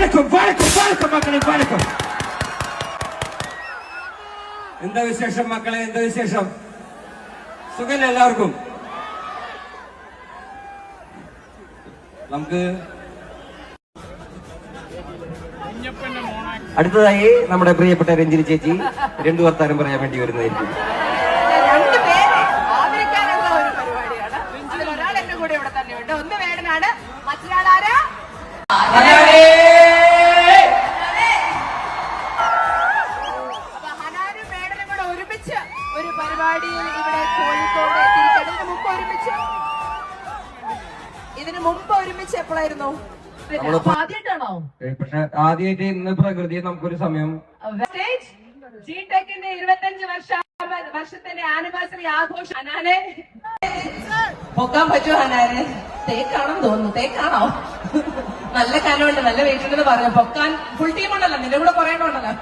വഴക്കും വഴക്കും വഴക്കും മക്കളെ വഴക്കും. എന്താ വിശേഷം മക്കളെ എന്താ വിശേഷം? സുഖല്ല എല്ലാവർക്കും? നമുക്ക് അടുത്തതായി നമ്മുടെ പ്രിയപ്പെട്ട രഞ്ജിനി ചേച്ചി രണ്ടു വർത്താനം പറയാൻ വേണ്ടി വരുന്നതായിരിക്കും. ഒരുമിച്ച് എപ്പോഴായിരുന്നു? ആദ്യമായിട്ടാണോ പക്ഷെ ആദ്യമായിട്ട് ഇന്ന് പ്രകൃതിയെ നമുക്കൊരു സമയം ജി ടെക്കിന്റെ ഇരുപത്തഞ്ച് വർഷ വർഷത്തിന്റെ ആനിവേഴ്സറി ആഘോഷം. ഹനാനെ. പൊക്കാൻ പറ്റുമോ ഹനാനെ? തേക്കാണെന്ന് തോന്നുന്നു. തേക്കാണോ? നല്ല കനമുണ്ട് നല്ല വെയിറ്റ് ഉണ്ടെന്ന് പറഞ്ഞു. പൊക്കാൻ ഫുൾ ടീം ഉണ്ടല്ലോ. നിന്റെ കൂടെ പറയണുണ്ടല്ലോ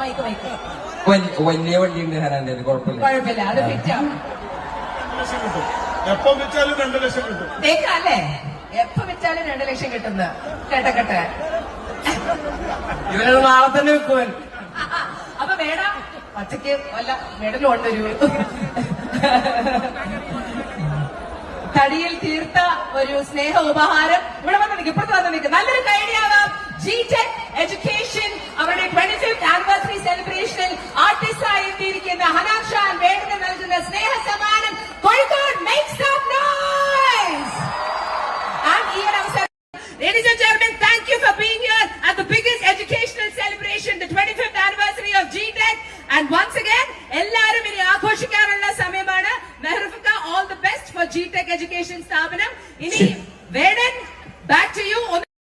മൈക്ക് മൈക്ക് വലിയ വലിയ വണ്ടിയുണ്ട് ഹരാന്റെ കുഴപ്പമില്ല. കുഴപ്പമില്ല. അത് ഫിറ്റ് ആവും ലക്ഷം കിട്ടും. എപ്പം വെച്ചാലും രണ്ട് ലക്ഷം കിട്ടും. തേക്കല്ലേ? എപ്പോ വെച്ചാലും രണ്ടു ലക്ഷം കിട്ടുന്നത് കേട്ടക്കട്ടെ കേട്ടെ. ഇവരത് നാളെ തന്നെ വെക്കുവൻ. അപ്പൊ വേണം പച്ചക്ക് വല്ല മെഡലും ഉണ്ടൊരു തടിയിൽ തീർത്ത ഒരു സ്നേഹ ഉപഹാരം ഇവിടെ വന്ന് നിൽക്കും ഇപ്പുറത്ത് വന്ന് നിൽക്കും നല്ലൊരു കൈഡിയാവാം ജി ടെക് എഡ്യൂക്കേഷൻ അവരുടെ ട്വന്റി ഫിഫ്ത് ആനിവേഴ്സറി സെലിബ്രേഷനിൽ ആർട്ടിസ്റ്റായി എത്തിയിരിക്കുന്ന ഹനാൻ ഷാൻ നൽകുന്ന സ്നേഹ And എല്ലാരും ഇനി ആഘോഷിക്കാനുള്ള സമയമാണ്. മെഹ്റഫിക്ക all the best for GTEC education സ്ഥാപനം. ഇനി വേടൻ ബാക്ക് ടു യു